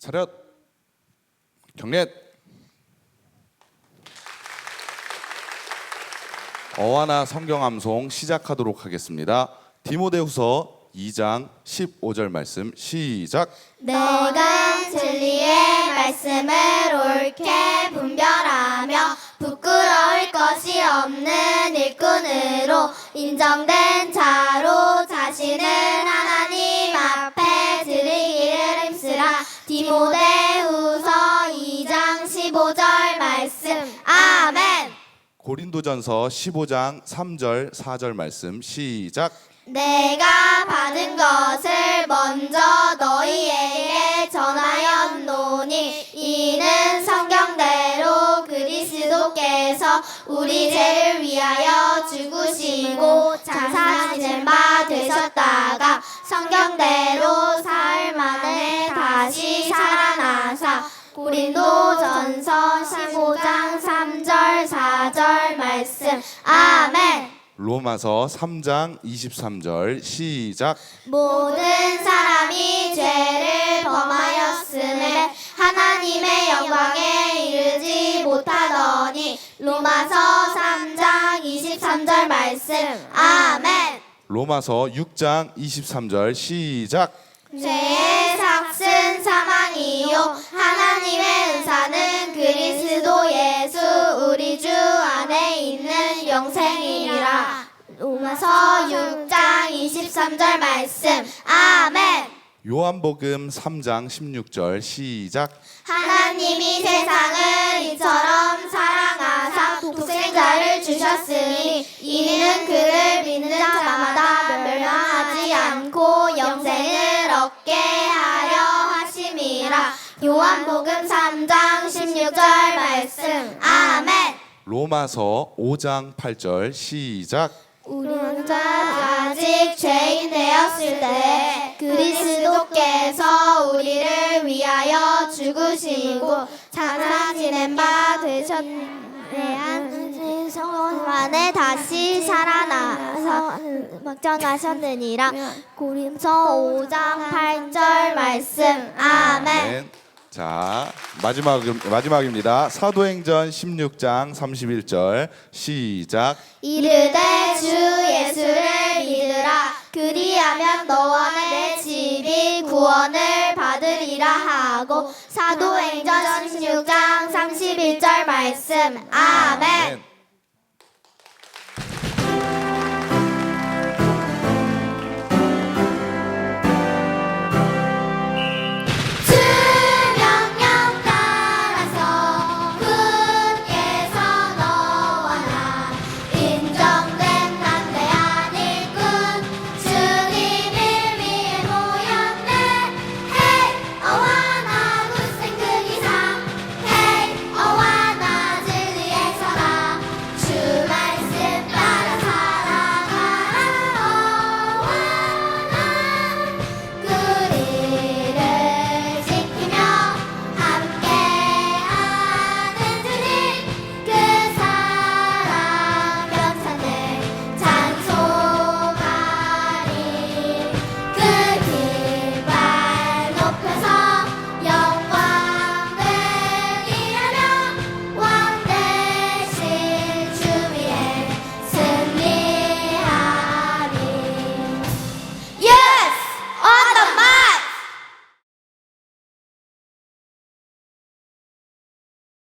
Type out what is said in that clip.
차렷 경례 어와나 성경 암송 시작하도록 하겠습니다. 디모데후서 2장 15절 말씀 시작. 내가 진리의 말씀을 옳게 분별하며 부끄러울 것이 없는 일꾼으로 인정된 자로 자신을 고린도전서 15장 3절 4절 말씀 시작. 내가 받은 것을 먼저 너희에게 전하였노니 이는 성경대로 그리스도께서 우리 죄를 위하여 죽으시고 장사지는 바 되셨다가 성경대로 사흘 만에 다시 살아나사 고린도 말씀 아멘 로마서 3장 23절 시작. 모든 사람이 죄를 범하였음에 하나님의 영광에 이르지 못하더니 로마서 3장 23절 말씀 아멘 로마서 6장 23절 시작. 죄의 영생이라. 로마서 6장 23절 말씀. 아멘. 요한복음 3장 16절 시작. 하나님이 세상을 이처럼 사랑하사 독생자를 주셨으니 이는 그를 믿는 자마다 멸망하지 않고 영생을 얻게 하려 하심이라. 요한복음 3장 16절 말씀. 아멘 로마서 5장 8절 시작. 우리는 아직 죄인 되었을 때 그리스도께서 우리를 위하여 죽으시고 장사지낸 바 되셨네 성만에 다시 살아나서 막전하셨느니라 고린서 5장 8절 말씀 아멘 네. 자 마지막 마지막입니다. 사도행전 16장 31절 시작. 이르되 주 예수를 믿으라 그리하면 너와 내 집이 구원을 받으리라 하고 사도행전 16장 31절 말씀 아멘 아멘.